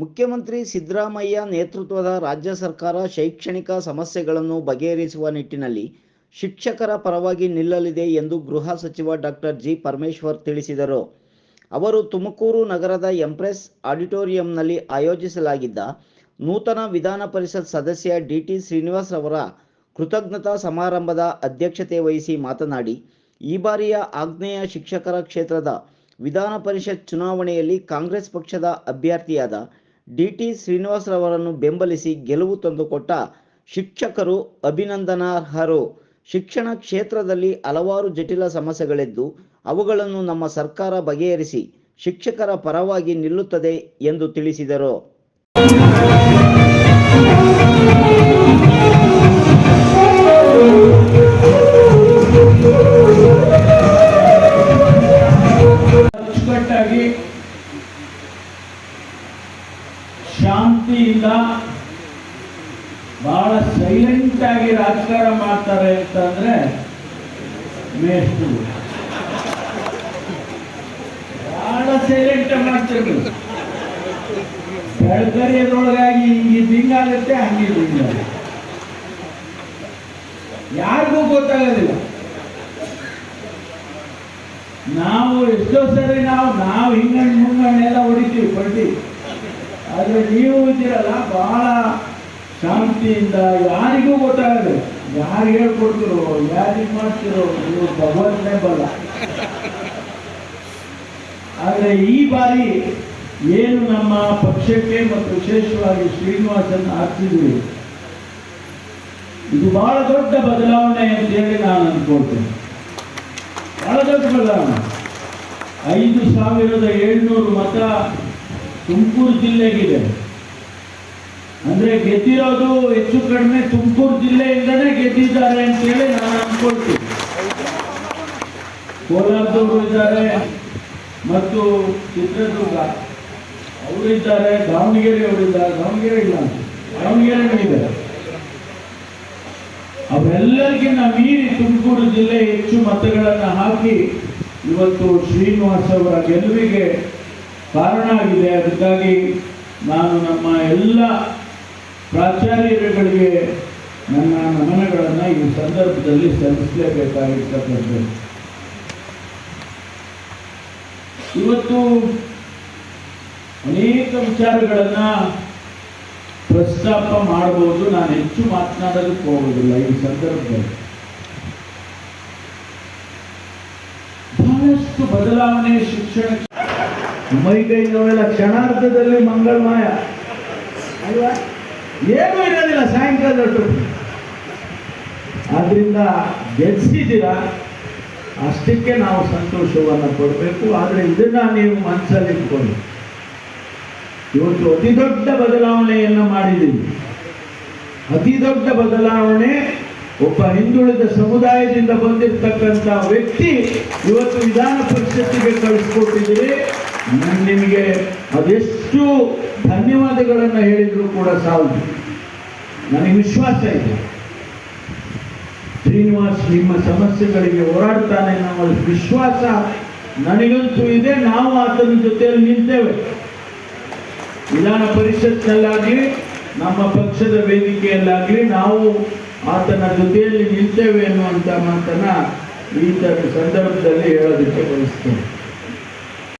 ಮುಖ್ಯಮಂತ್ರಿ ಸಿದ್ದರಾಮಯ್ಯ ನೇತೃತ್ವದ ರಾಜ್ಯ ಸರ್ಕಾರ ಶೈಕ್ಷಣಿಕ ಸಮಸ್ಯೆಗಳನ್ನು ಬಗೆಹರಿಸುವ ನಿಟ್ಟಿನಲ್ಲಿ ಶಿಕ್ಷಕರ ಪರವಾಗಿ ನಿಲ್ಲಲಿದೆ ಎಂದು ಗೃಹ ಸಚಿವ ಡಾಕ್ಟರ್ ಜಿ ಪರಮೇಶ್ವರ್ ತಿಳಿಸಿದರು. ಅವರು ತುಮಕೂರು ನಗರದ ಎಂಪ್ರೆಸ್ ಆಡಿಟೋರಿಯಂನಲ್ಲಿ ಆಯೋಜಿಸಲಾಗಿದ್ದ ನೂತನ ವಿಧಾನ ಪರಿಷತ್ ಸದಸ್ಯ ಡಿಟಿ ಶ್ರೀನಿವಾಸ್ ಅವರ ಕೃತಜ್ಞತಾ ಸಮಾರಂಭದ ಅಧ್ಯಕ್ಷತೆ ವಹಿಸಿ ಮಾತನಾಡಿ, ಈ ಬಾರಿಯ ಆಗ್ನೇಯ ಶಿಕ್ಷಕರ ಕ್ಷೇತ್ರದ ವಿಧಾನ ಪರಿಷತ್ ಚುನಾವಣೆಯಲ್ಲಿ ಕಾಂಗ್ರೆಸ್ ಪಕ್ಷದ ಅಭ್ಯರ್ಥಿಯಾದ ಡಿಟಿ ಶ್ರೀನಿವಾಸರವರನ್ನು ಬೆಂಬಲಿಸಿ ಗೆಲುವು ತಂದುಕೊಟ್ಟ ಶಿಕ್ಷಕರು ಅಭಿನಂದನಾರ್ಹರು. ಶಿಕ್ಷಣ ಕ್ಷೇತ್ರದಲ್ಲಿ ಹಲವಾರು ಜಟಿಲ ಸಮಸ್ಯೆಗಳಿದ್ದು, ಅವುಗಳನ್ನು ನಮ್ಮ ಸರ್ಕಾರ ಬಗೆಹರಿಸಿ ಶಿಕ್ಷಕರ ಪರವಾಗಿ ನಿಲ್ಲುತ್ತದೆ ಎಂದು ತಿಳಿಸಿದರು. ಶಾಂತಿಯಿಂದ ಬಹಳ ಸೈಲೆಂಟ್ ಆಗಿ ರಾಜಕಾರಣ ಮಾಡ್ತಾರೆ ಅಂತಂದ್ರೆ ಮೇಷ್ಟು ಬಹಳ ಸೈಲೆಂಟ್ ಮಾಡ್ತಿರ್ಬೇಕು. ಬೆಳಕರಿಯದೊಳಗಾಗಿ ಹಿಂಗೆ ಹಿಂಗಾಗುತ್ತೆ ಹಂಗೆ ಹಿಂಗಾಗುತ್ತೆ ಯಾರಿಗೂ ಗೊತ್ತಾಗೋದಿಲ್ಲ. ನಾವು ಎಷ್ಟೋ ಸರಿ ನಾವು ನಾವು ಹಿಂಗಣ್ಣು ಮುಂಗಣ್ಣು ಎಲ್ಲ ಹೊಡಿತೀವಿ ಪಟ್ಟಿ ಆದರೆ ನೀವು ಇದ್ದೀರಲ್ಲ, ಬಹಳ ಶಾಂತಿಯಿಂದ ಯಾರಿಗೂ ಗೊತ್ತಾಗಲ್ಲ ಯಾರು ಹೇಳ್ಕೊಡ್ತಿರೋ ಯಾರಿಗೆ ಮಾಡ್ತಿರೋ, ನೀವು ಭಗವಂತನೇ ಬಲ್ಲ ಆದರೆ ಈ ಬಾರಿ ಏನು ನಮ್ಮ ಪಕ್ಷಕ್ಕೆ ಮತ್ತು ವಿಶೇಷವಾಗಿ ಶ್ರೀನಿವಾಸನ್ ಹಾಕ್ತಿದ್ವಿ, ಇದು ಬಹಳ ದೊಡ್ಡ ಬದಲಾವಣೆ ಅಂತೇಳಿ ನಾನು ಅಂದ್ಕೊಳ್ತೇನೆ ಬಹಳ ದೊಡ್ಡ ಬದಲಾವಣೆ. ಐದು ಸಾವಿರದ ಏಳ್ನೂರು ತುಮಕೂರು ಜಿಲ್ಲೆಗಿದೆ. ಅಂದ್ರೆ ಗೆದ್ದಿರೋದು ಹೆಚ್ಚು ಕಡಿಮೆ ತುಮಕೂರು ಜಿಲ್ಲೆಯಿಂದನೇ ಗೆದ್ದಿದ್ದಾರೆ ಅಂತೇಳಿ ನಾನು ಅನ್ಕೊಳ್ತೀನಿ ಕೋಲಾರದವರು ಇದ್ದಾರೆ ಮತ್ತು ಚಿತ್ರದುರ್ಗ. ಅವರಿದ್ದಾರೆ ದಾವಣಗೆರೆ ಅವರಿದ್ದಾರೆ ದಾವಣಗೆರೆ ಇಲ್ಲ. ದಾವಣಗೆರೆ ಇದೆ ಅವರೆಲ್ಲರಿಗಿಂತ ಮೀರಿ ತುಮಕೂರು ಜಿಲ್ಲೆ ಹೆಚ್ಚು ಮತಗಳನ್ನು ಹಾಕಿ ಇವತ್ತು ಶ್ರೀನಿವಾಸ್ ಅವರ ಗೆಲುವಿಗೆ ಕಾರಣ ಆಗಿದೆ. ಅದಕ್ಕಾಗಿ ನಾನು ನಮ್ಮ ಎಲ್ಲ ಪ್ರಾಚಾರ್ಯರುಗಳಿಗೆ ನನ್ನ ನಮನಗಳನ್ನು ಈ ಸಂದರ್ಭದಲ್ಲಿ ಸಲ್ಲಿಸಲೇಬೇಕಾಗಿರ್ತಕ್ಕಂಥದ್ದು. ಇವತ್ತು ಅನೇಕ ವಿಚಾರಗಳನ್ನು ಪ್ರಸ್ತಾಪ ಮಾಡಬಹುದು. ನಾನು ಹೆಚ್ಚು ಮಾತನಾಡಲು ಹೋಗೋದಿಲ್ಲ ಈ ಸಂದರ್ಭದಲ್ಲಿ. ಬಹಳಷ್ಟು ಬದಲಾವಣೆ ಶಿಕ್ಷಣ ಮೈಕೈ ನೋವೆಲ್ಲ ಕ್ಷಣಾರ್ಥದಲ್ಲಿ ಮಂಗಳಮಯ. ಅಲ್ವಾ? ಏನೂ ಇರೋದಿಲ್ಲ ಸಾಯಂಕಾಲದೊಟ್ಟು ಆದ್ರಿಂದ ಗೆಲ್ಸಿದ್ದೀರಾ ಅಷ್ಟಕ್ಕೆ ನಾವು ಸಂತೋಷವನ್ನು ಕೊಡಬೇಕು. ಆದರೆ ಇದನ್ನ ನೀವು ಮನಸ್ಸಲ್ಲಿ ಇಟ್ಕೊಳ್ಳಿ. ಇವತ್ತು ಅತಿ ದೊಡ್ಡ ಬದಲಾವಣೆಯನ್ನು ಮಾಡಿದ್ದೀವಿ. ಅತಿ ದೊಡ್ಡ ಬದಲಾವಣೆ ಒಬ್ಬ ಹಿಂದುಳಿದ ಸಮುದಾಯದಿಂದ ಬಂದಿರತಕ್ಕಂಥ ವ್ಯಕ್ತಿ ಇವತ್ತು ವಿಧಾನ ಪರಿಷತ್ತಿಗೆ ಕಳಿಸ್ಕೊಟ್ಟಿದ್ದೀರಿ ನಾನು ನಿಮಗೆ ಅದೆಷ್ಟು ಧನ್ಯವಾದಗಳನ್ನು ಹೇಳಿದರೂ ಕೂಡ ಸಾಲದು ನನಗೆ ವಿಶ್ವಾಸ ಇದೆ. ಶ್ರೀನಿವಾಸ್ ನಿಮ್ಮ ಸಮಸ್ಯೆಗಳಿಗೆ ಹೋರಾಡ್ತಾನೆ ನಮ್ಮ ವಿಶ್ವಾಸ ನನಗಂತೂ ಇದೆ. ನಾವು ಆತನ ಜೊತೆಯಲ್ಲಿ ನಿಲ್ತೇವೆ ವಿಧಾನ ಪರಿಷತ್ನಲ್ಲಾಗಲಿ, ನಮ್ಮ ಪಕ್ಷದ ವೇದಿಕೆಯಲ್ಲಾಗಲಿ ನಾವು ಆತನ ಜೊತೆಯಲ್ಲಿ ನಿಲ್ತೇವೆ ಅನ್ನುವಂಥ ಮಾತನ್ನ ಈ ಸಂದರ್ಭದಲ್ಲಿ ಹೇಳೋದಕ್ಕೆ ಬಯಸ್ತೇನೆ.